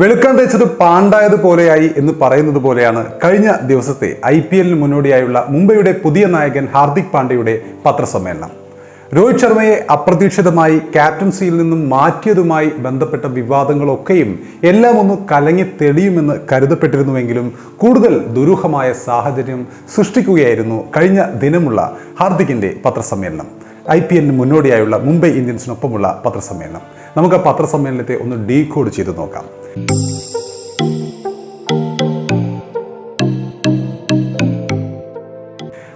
വെളുക്കാൻ തേച്ചത് പാണ്ടായത് പോലെയായി എന്ന് പറയുന്നത് പോലെയാണ് കഴിഞ്ഞ ദിവസത്തെ ഐ പി എല്ലിന് മുന്നോടിയായുള്ള മുംബൈയുടെ പുതിയ നായകൻ ഹാർദിക് പാണ്ഡ്യയുടെ പത്രസമ്മേളനം. രോഹിത് ശർമ്മയെ അപ്രതീക്ഷിതമായി ക്യാപ്റ്റൻസിയിൽ നിന്നും മാറ്റിയതുമായി ബന്ധപ്പെട്ട വിവാദങ്ങളൊക്കെയും എല്ലാം ഒന്ന് കലങ്ങി തെളിയുമെന്ന് കരുതപ്പെട്ടിരുന്നുവെങ്കിലും കൂടുതൽ ദുരൂഹമായ സാഹചര്യം സൃഷ്ടിക്കുകയായിരുന്നു കഴിഞ്ഞ ദിനമുള്ള ഹാർദിക്കിന്റെ പത്രസമ്മേളനം. ഐ പി എല്ലിന് മുന്നോടിയായുള്ള മുംബൈ ഇന്ത്യൻസിനൊപ്പമുള്ള പത്രസമ്മേളനം. നമുക്ക് ആ പത്രസമ്മേളനത്തെ ഒന്ന് ഡീകോഡ് ചെയ്ത് നോക്കാം.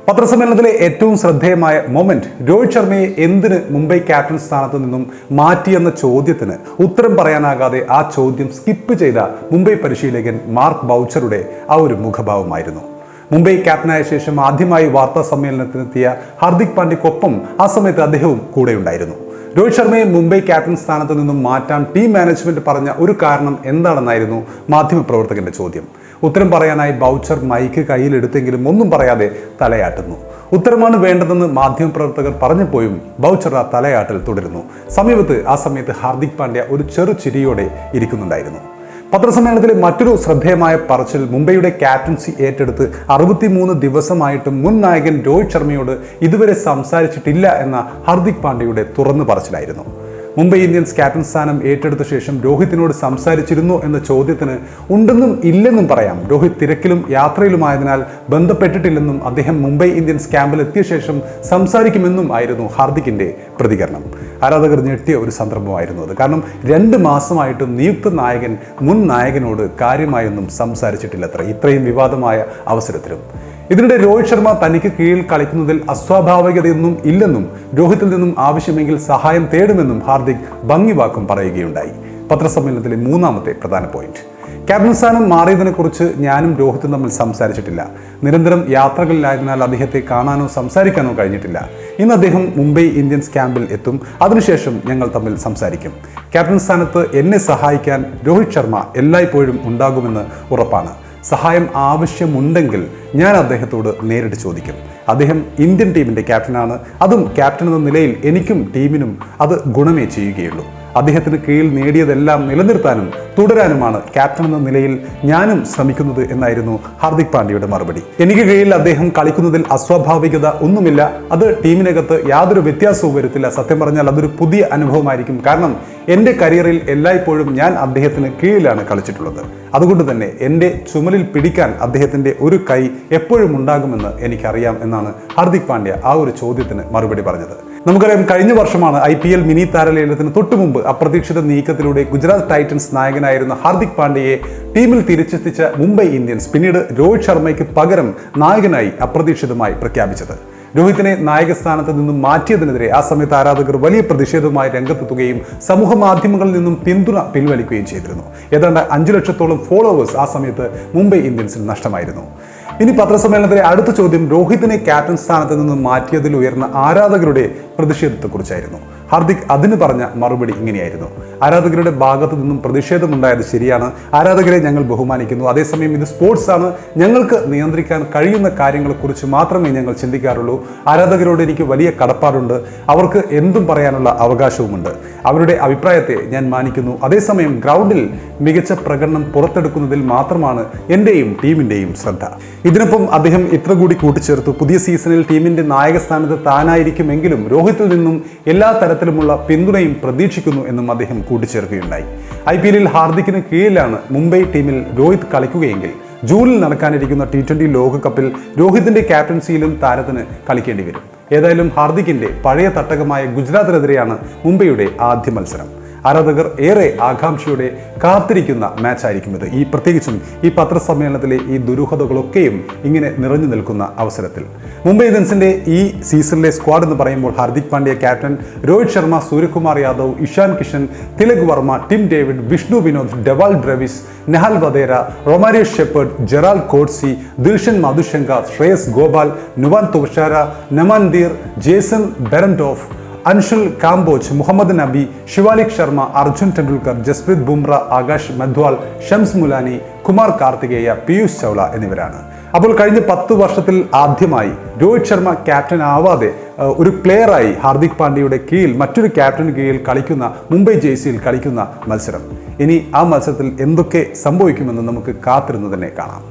പത്രസമ്മേളനത്തിലെ ഏറ്റവും ശ്രദ്ധേയമായ മൊമെന്റ് രോഹിത് ശർമ്മയെ എന്തിന് മുംബൈ ക്യാപ്റ്റൻ സ്ഥാനത്ത് നിന്നും മാറ്റിയെന്ന ചോദ്യത്തിന് ഉത്തരം പറയാനാകാതെ ആ ചോദ്യം സ്കിപ്പ് ചെയ്ത മുംബൈ പരിശീലകൻ മാർക്ക് ബൗച്ചറുടെ ആ ഒരു മുഖഭാവമായിരുന്നു. മുംബൈ ക്യാപ്റ്റനായ ശേഷം ആദ്യമായി വാർത്താ സമ്മേളനത്തിനെത്തിയ ഹാർദിക് പാണ്ഡ്യക്കൊപ്പം ആ സമയത്ത് അദ്ദേഹവും കൂടെയുണ്ടായിരുന്നു. രോഹിത് ശർമ്മയെ മുംബൈ ക്യാപ്റ്റൻ സ്ഥാനത്ത് നിന്നും മാറ്റാൻ ടീം മാനേജ്മെന്റ് പറഞ്ഞ ഒരു കാരണം എന്താണെന്നായിരുന്നു മാധ്യമപ്രവർത്തകന്റെ ചോദ്യം. ഉത്തരം പറയാനായി ബൗച്ചർ മൈക്ക് കയ്യിലെടുത്തെങ്കിലും ഒന്നും പറയാതെ തലയാട്ടുന്നു. ഉത്തരമാണ് വേണ്ടതെന്ന് മാധ്യമപ്രവർത്തകർ പറഞ്ഞപ്പോഴും ബൗച്ചർ ആ തലയാട്ടൽ തുടരുന്നു. സമീപത്ത് ആ സമയത്ത് ഹാർദിക് പാണ്ഡ്യ ഒരു ചെറു ചിരിയോടെ ഇരിക്കുന്നുണ്ടായിരുന്നു. പത്രസമ്മേളനത്തിലെ മറ്റൊരു ശ്രദ്ധേയമായ പറച്ചിൽ മുംബൈയുടെ ക്യാപ്റ്റൻസി ഏറ്റെടുത്ത് അറുപത്തിമൂന്ന് ദിവസമായിട്ടും മുൻ നായകൻ രോഹിത് ശർമ്മയോട് ഇതുവരെ സംസാരിച്ചിട്ടില്ല എന്ന ഹർദിക് പാണ്ഡ്യയുടെ തുറന്നു പറച്ചിലായിരുന്നു. മുംബൈ ഇന്ത്യൻസ് ക്യാപ്റ്റൻ സ്ഥാനം ഏറ്റെടുത്ത ശേഷം രോഹിത്തിനോട് സംസാരിച്ചിരുന്നു എന്ന ചോദ്യത്തിന് ഉണ്ടെന്നും ഇല്ലെന്നും പറയാം. രോഹിത് തിരക്കിലും യാത്രയിലുമായതിനാൽ ബന്ധപ്പെട്ടിട്ടില്ലെന്നും അദ്ദേഹം മുംബൈ ഇന്ത്യൻസ് ക്യാമ്പിൽ എത്തിയ ശേഷം സംസാരിക്കുമെന്നും ആയിരുന്നു ഹാർദിക്കിന്റെ പ്രതികരണം. ആരാധകർ ഞെട്ടിയ ഒരു സന്ദർഭമായിരുന്നു അത്. കാരണം രണ്ട് മാസമായിട്ടും നിയുക്ത നായകൻ മുൻ നായകനോട് കാര്യമായൊന്നും സംസാരിച്ചിട്ടില്ലത്ര. ഇത്രയും വിവാദമായ അവസരത്തിലും. ഇതിനിടെ രോഹിത് ശർമ്മ തനിക്ക് കീഴിൽ കളിക്കുന്നതിൽ അസ്വാഭാവികതയൊന്നും ഇല്ലെന്നും രോഹിത്തിൽ നിന്നും ആവശ്യമെങ്കിൽ സഹായം തേടുമെന്നും ഹാർദിക് ഭംഗിവാക്കും പറയുകയുണ്ടായി. പത്രസമ്മേളനത്തിലെ മൂന്നാമത്തെ പ്രധാന പോയിന്റ്. ക്യാപ്റ്റൻ സ്ഥാനം മാറിയതിനെക്കുറിച്ച് ഞാനും രോഹിത്തും തമ്മിൽ സംസാരിച്ചിട്ടില്ല. നിരന്തരം യാത്രകളിലായതിനാൽ അദ്ദേഹത്തെ കാണാനോ സംസാരിക്കാനോ കഴിഞ്ഞിട്ടില്ല. ഇന്ന് അദ്ദേഹം മുംബൈ ഇന്ത്യൻസ് ക്യാമ്പിൽ എത്തും. അതിനുശേഷം ഞങ്ങൾ തമ്മിൽ സംസാരിക്കും. ക്യാപ്റ്റൻ സ്ഥാനത്ത് എന്നെ സഹായിക്കാൻ രോഹിത് ശർമ്മ എല്ലായ്പ്പോഴും ഉണ്ടാകുമെന്ന് ഉറപ്പാണ്. സഹായം ആവശ്യമുണ്ടെങ്കിൽ ഞാൻ അദ്ദേഹത്തോട് നേരിട്ട് ചോദിക്കും. അദ്ദേഹം ഇന്ത്യൻ ടീമിന്റെ ക്യാപ്റ്റനാണ് അതും ക്യാപ്റ്റൻ എന്ന നിലയിൽ എനിക്കും ടീമിനും അത് ഗുണമേ ചെയ്യുകയുള്ളൂ. അദ്ദേഹത്തിന് കീഴിൽ നേടിയതെല്ലാം നിലനിർത്താനും തുടരാനുമാണ് ക്യാപ്റ്റൻ എന്ന നിലയിൽ ഞാനും ശ്രമിക്കുന്നത് എന്നായിരുന്നു ഹാർദിക് പാണ്ഡ്യയുടെ മറുപടി. എനിക്ക് കീഴിൽ അദ്ദേഹം കളിക്കുന്നതിൽ അസ്വാഭാവികത ഒന്നുമില്ല. അത് ടീമിനകത്ത് യാതൊരു വ്യത്യാസവും വരുത്തില്ല. സത്യം പറഞ്ഞാൽ അതൊരു പുതിയ അനുഭവമായിരിക്കും. കാരണം എന്റെ കരിയറിൽ എല്ലായ്പ്പോഴും ഞാൻ അദ്ദേഹത്തിന് കീഴിലാണ് കളിച്ചിട്ടുള്ളത്. അതുകൊണ്ട് തന്നെ എന്റെ ചുമലിൽ പിടിക്കാൻ അദ്ദേഹത്തിന്റെ ഒരു കൈ എപ്പോഴും ഉണ്ടാകുമെന്ന് എനിക്കറിയാം എന്നാണ് ഹാർദിക് പാണ്ഡ്യ ആ ഒരു ചോദ്യത്തിന് മറുപടി പറഞ്ഞത്. നമുക്കറിയാം കഴിഞ്ഞ വർഷമാണ് ഐ പി എൽ മിനി താരലേലത്തിന് തൊട്ടു മുമ്പ് അപ്രതീക്ഷിത നീക്കത്തിലൂടെ ഗുജറാത്ത് ടൈറ്റൻസ് നായകനായിരുന്ന ഹാർദിക് പാണ്ഡ്യയെ ടീമിൽ തിരിച്ചെത്തിച്ച മുംബൈ ഇന്ത്യൻസ് പിന്നീട് രോഹിത് ശർമ്മയ്ക്ക് പകരം നായകനായി അപ്രതീക്ഷിതമായി പ്രഖ്യാപിച്ചത്. രോഹിത്തിനെ നായകസ്ഥാനത്ത് നിന്നും മാറ്റിയതിനെതിരെ ആ സമയത്ത് ആരാധകർ വലിയ പ്രതിഷേധവുമായി രംഗത്തെത്തുകയും സമൂഹ മാധ്യമങ്ങളിൽ നിന്നും പിന്തുണ പിൻവലിക്കുകയും ചെയ്തിരുന്നു. ഏതാണ്ട് അഞ്ചു ലക്ഷത്തോളം ഫോളോവേഴ്സ് ആ സമയത്ത് മുംബൈ ഇന്ത്യൻസിന് നഷ്ടമായിരുന്നു. ഇനി പത്രസമ്മേളനത്തിലെ അടുത്ത ചോദ്യം രോഹിതിനെ ക്യാപ്റ്റൻ സ്ഥാനത്ത് നിന്ന് മാറ്റിയതിൽ ഉയർന്ന ആരാധകരുടെ പ്രതിഷേധത്തെക്കുറിച്ചായിരുന്നു. ഹാർദിക് അതിന് പറഞ്ഞ മറുപടി ഇങ്ങനെയായിരുന്നു. ആരാധകരുടെ ഭാഗത്തു നിന്നും പ്രതിഷേധമുണ്ടായത് ശരിയാണ്. ആരാധകരെ ഞങ്ങൾ ബഹുമാനിക്കുന്നു. അതേസമയം ഇത് സ്പോർട്സ് ആണ് ഞങ്ങൾക്ക് നിയന്ത്രിക്കാൻ കഴിയുന്ന കാര്യങ്ങളെക്കുറിച്ച് മാത്രമേ ഞങ്ങൾ ചിന്തിക്കാറുള്ളൂ. ആരാധകരോട് എനിക്ക് വലിയ കടപ്പാടുണ്ട്. അവർക്ക് എന്തും പറയാനുള്ള അവകാശവുമുണ്ട്. അവരുടെ അഭിപ്രായത്തെ ഞാൻ മാനിക്കുന്നു. അതേസമയം ഗ്രൗണ്ടിൽ മികച്ച പ്രകടനം പുറത്തെടുക്കുന്നതിൽ മാത്രമാണ് എന്റെയും ടീമിന്റെയും ശ്രദ്ധ. ഇതിനൊപ്പം അദ്ദേഹം ഇത്ര കൂടി കൂട്ടിച്ചേർത്തു. പുതിയ സീസണിൽ ടീമിന്റെ നായകസ്ഥാനത്ത് താനായിരിക്കുമെങ്കിലും രോഹിത്തിൽ നിന്നും എല്ലാ തരത്തിലുമുള്ള പിന്തുണയും പ്രതീക്ഷിക്കുന്നു എന്നും അദ്ദേഹം കൂട്ടിച്ചേർക്കുകയുണ്ടായി. ഐ പി എല്ലിൽ ഹാർദിക്കിന് കീഴിലാണ് മുംബൈ ടീമിൽ രോഹിത് കളിക്കുകയെങ്കിൽ ജൂണിൽ നടക്കാനിരിക്കുന്ന ടി ട്വന്റി ലോകകപ്പിൽ രോഹിത്തിന്റെ ക്യാപ്റ്റൻസിയിലും താരത്തിന് കളിക്കേണ്ടി വരും. ഏതായാലും ഹാർദിക്കിന്റെ പഴയ തട്ടകമായ ഗുജറാത്തിനെതിരെയാണ് മുംബൈയുടെ ആദ്യ മത്സരം. ആരാധകർ ഏറെ ആകാംക്ഷയോടെ കാത്തിരിക്കുന്ന മാച്ചായിരിക്കും ഇത്. ഈ പ്രത്യേകിച്ചും ഈ പത്രസമ്മേളനത്തിലെ ഈ ദുരൂഹതകളൊക്കെയും ഇങ്ങനെ നിറഞ്ഞു നിൽക്കുന്ന അവസരത്തിൽ. മുംബൈ ഇന്ത്യൻസിന്റെ ഈ സീസണിലെ സ്ക്വാഡ് എന്ന് പറയുമ്പോൾ Hardik Pandya captain Rohit Sharma Suryakumar Yadav Ishan Kishan Tilak Varma Tim David Vishnu Vinod Dewald Brevis Nehal Wadhera Romario Shepherd Gerald Coetzee Dilshan Madushanka Shreyas Gopal Nuwan Thushara Naman Dhir Jason Behrendorff Anshul Kamboj Mohammad Nabi Shivalik Sharma Arjun Tendulkar Jasprit Bumrah Akash Madhwal Shams Mulani Kumar Karthikeya Piyush Chawla എന്നിവരാണ്. അപ്പോൾ കഴിഞ്ഞ പത്ത് വർഷത്തിൽ ആദ്യമായി Rohit Sharma captain ആവാതെ ഒരു പ്ലെയറായി ഹാർദിക് പാണ്ഡ്യയുടെ കീഴിൽ മറ്റൊരു ക്യാപ്റ്റന് കീഴിൽ കളിക്കുന്ന മുംബൈ ജേഴ്സിയിൽ കളിക്കുന്ന മത്സരം. ഇനി ആ മത്സരത്തിൽ എന്തൊക്കെ സംഭവിക്കുമെന്ന് നമുക്ക് കാത്തിരുന്ന് തന്നെ കാണാം.